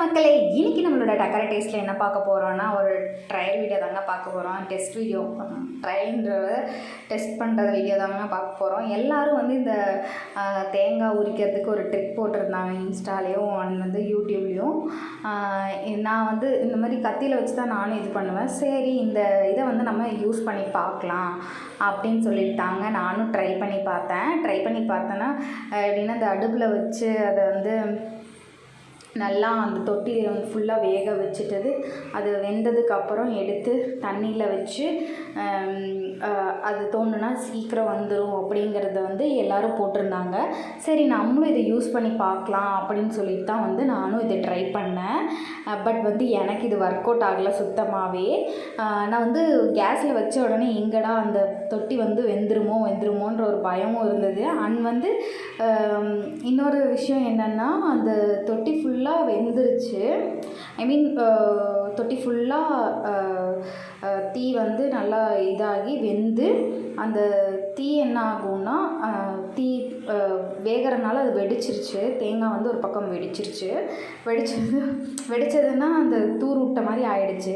மக்களே இன்னைக்கு நம்மளோட டக்கர டேஸ்ட்டில் என்ன பார்க்க போகிறோன்னா ஒரு ட்ரையல் வீடியோ தாங்க பார்க்க போகிறோம் டெஸ்ட் வீடியோ ட்ரையல்ன்றத டெஸ்ட் பண்ணுற வீடியோ தாங்க பார்க்க போகிறோம் எல்லாரும் வந்து இந்த தேங்காய் உரிக்கிறதுக்கு ஒரு ட்ரிக் போட்டிருந்தாங்க இன்ஸ்டாலேயும் அண்ட் வந்து யூடியூப்லேயும். நான் வந்து இந்த மாதிரி கத்தியில் வச்சு தான் நானும் இது பண்ணுவேன். சரி இந்த இதை வந்து நம்ம யூஸ் பண்ணி பார்க்கலாம் அப்படின்னு சொல்லிட்டாங்க. நானும் ட்ரை பண்ணி பார்த்தேன். ட்ரை பண்ணி பார்த்தேன்னா எப்படின்னா இந்த அடுப்பில் வச்சு அதை வந்து நல்லா அந்த தொட்டியில் வந்து ஃபுல்லாக வேக வச்சுட்டது. அது வெந்ததுக்கு அப்புறம் எடுத்து தண்ணியில் வச்சு அது தோணுனா சீக்கிரம் வந்துடும் அப்படிங்கிறத வந்து எல்லாரும் போட்டிருந்தாங்க. சரி நம்மளும் இதை யூஸ் பண்ணி பார்க்கலாம் அப்படின்னு சொல்லிட்டு தான் வந்து நானும் இதை ட்ரை பண்ணேன். பட் வந்து எனக்கு இது ஒர்க் அவுட் ஆகலை சுத்தமாகவே நான் வந்து கேஸில் வச்ச உடனே எங்கடா அந்த தொட்டி வந்து வெந்துருமோ வெந்துருமோன்ற ஒரு பயமும் இருந்தது. அண்ட் வந்து இன்னொரு விஷயம் என்னென்னா அந்த தொட்டி ஃபுல்லாக வெந்துருச்சு. ஐ மீன் தொட்டி ஃபுல்லாக தீ வந்து நல்லா இதாகி வெந்து அந்த தீ என்ன ஆகும்னா தீ வேகிறனால அது வெடிச்சிருச்சு. தேங்காய் வந்து ஒரு பக்கம் வெடிச்சிருச்சு. வெடிச்சது வெடிச்சதுன்னா அந்த தூர் விட்ட மாதிரி ஆயிடுச்சு.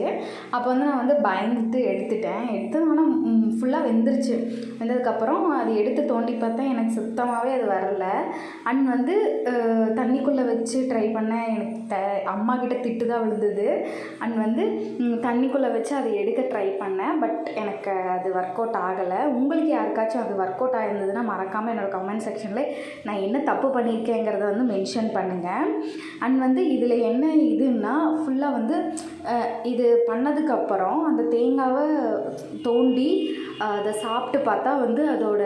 அப்போ வந்து நான் வந்து பயந்துட்டு எடுத்துட்டேன். எடுத்து ஆனால் ஃபுல்லாக வெந்துருச்சு. வெந்ததுக்கப்புறம் அது எடுத்து தோண்டி பார்த்தேன் எனக்கு சுத்தமாகவே அது வரல. அண்ட் வந்து தண்ணிக்குள்ளே வச்சு ட்ரை பண்ணேன். எனக்கு த அம்மா கிட்ட திட்டு தான் விழுந்தது. அண்ட் வந்து தண்ணிக்குள்ளே வச்சு அதை எடுக்க ட்ரை பண்ணேன். பட் எனக்கு அது ஒர்க் அவுட் ஆகலை. உங்களுக்கு யாருக்காச்சும் அது ஒர்க் அவுட் ஆயிருந்ததுன்னா மறக்காமல் என்னோடய கமெண்ட் செக்ஷனில் நான் என்ன தப்பு பண்ணியிருக்கேங்கிறத வந்து மென்ஷன் பண்ணுங்கள் அண்ட் வந்து இதில் என்ன இதுன்னா ஃபுல்லாக வந்து இது பண்ணதுக்கப்புறம் அந்த தேங்காவை தோண்டி அதை சாப்பிட்டு பார்த்தா வந்து அதோட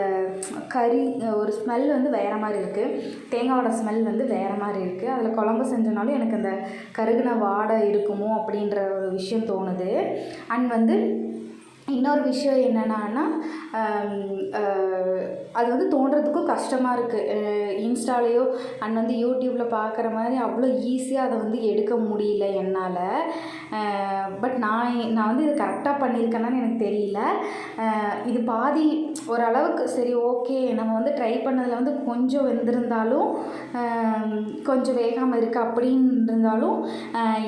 கறி ஒரு ஸ்மெல் வந்து வேறு மாதிரி இருக்குது தேங்காவோட ஸ்மெல் வந்து வேறு மாதிரி இருக்குது அதில் குழம்பு செஞ்சனாலும் எனக்கு அந்த கருகின வாடை இருக்குமோ அப்படின்ற ஒரு விஷயம் தோணுது. அண்ட் வந்து இன்னொரு விஷயம் என்னென்னா அது வந்து தோன்றதுக்கும் கஷ்டமாக இருக்குது இன்ஸ்டாலேயோ அண்ட் வந்து யூடியூப்பில் பார்க்குற மாதிரி அவ்வளோ ஈஸியாக அதை வந்து எடுக்க முடியல என்னால். பட் நான் நான் வந்து இது கரெக்டாக பண்ணியிருக்கேனான்னு எனக்கு தெரியல. இது பாதி ஓரளவுக்கு சரி ஓகே நம்ம வந்து ட்ரை பண்ணதில் வந்து கொஞ்சம் வெந்திருந்தாலும் கொஞ்சம் வேகாமல் இருக்குது அப்படின்னு இருந்தாலும்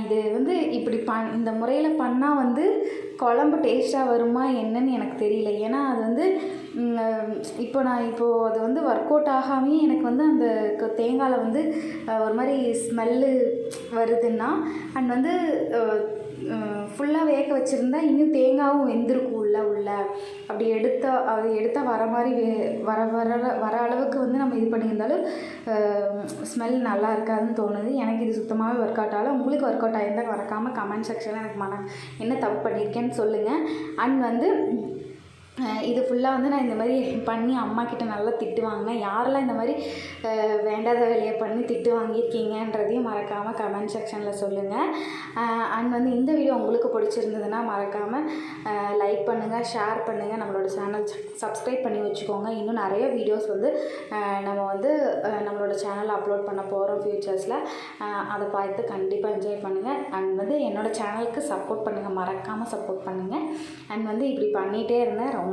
இது வந்து இப்படி பண் இந்த முறையில் பண்ணால் வந்து குழம்பு டேஸ்ட்டாக வரும் என்னன்னு எனக்கு தெரியல. ஏன்னா அது வந்து இப்போ நான் இப்போது அது வந்து ஒர்க் அவுட் ஆகாமே எனக்கு வந்து அந்த க- தேங்காயில் வந்து ஒரு மாதிரி ஸ்மெல்லு வருதுன்னா அண்ட் வந்து ஃபுல்லாக வேக வச்சுருந்தா இன்னும் தேங்காவும் வெந்திருக்கும் உள்ள. உள்ள அப்படி எடுத்தா அது எடுத்தால் வர மாதிரி வே வர வர வர அளவுக்கு வந்து நம்ம இது பண்ணியிருந்தாலும் ஸ்மெல் நல்லா இருக்காதுன்னு தோணுது. எனக்கு இது சுத்தமாகவே ஒர்க் அவுட் ஆகலை. உங்களுக்கு ஒர்க் அவுட் ஆகியிருந்தால் மறக்காமல் கமெண்ட் செக்ஷனில் எனக்கு மன என்ன தப்பு பண்ணியிருக்கேன்னு சொல்லுங்கள் அண்ட் வந்து இது ஃபுல்லாக வந்து நான் இந்த மாதிரி பண்ணி அம்மா கிட்ட நல்லா திட்டு வாங்கினேன். யாரெல்லாம் இந்த மாதிரி வேண்டாத வேலையை பண்ணி திட்டு வாங்கியிருக்கீங்கன்றதையும் மறக்காமல் கமெண்ட் செக்ஷனில் சொல்லுங்கள் அண்ட் வந்து இந்த வீடியோ உங்களுக்கு பிடிச்சிருந்ததுன்னா மறக்காமல் லைக் பண்ணுங்கள் ஷேர் பண்ணுங்கள் நம்மளோட சேனல் சப்ஸ்கிரைப் பண்ணி வச்சுக்கோங்க. இன்னும் நிறைய வீடியோஸ் வந்து நம்ம வந்து நம்மளோட சேனலில் அப்லோட் பண்ண போகிறோம் ஃப்யூச்சர்ஸில் அதை பார்த்து கண்டிப்பாக என்ஜாய் பண்ணுங்கள் அண்ட் வந்து என்னோடய சேனலுக்கு சப்போர்ட் பண்ணுங்கள் மறக்காமல் சப்போர்ட் பண்ணுங்கள் அண்ட் வந்து இப்படி பண்ணிகிட்டே இருந்தேன். ரொம்ப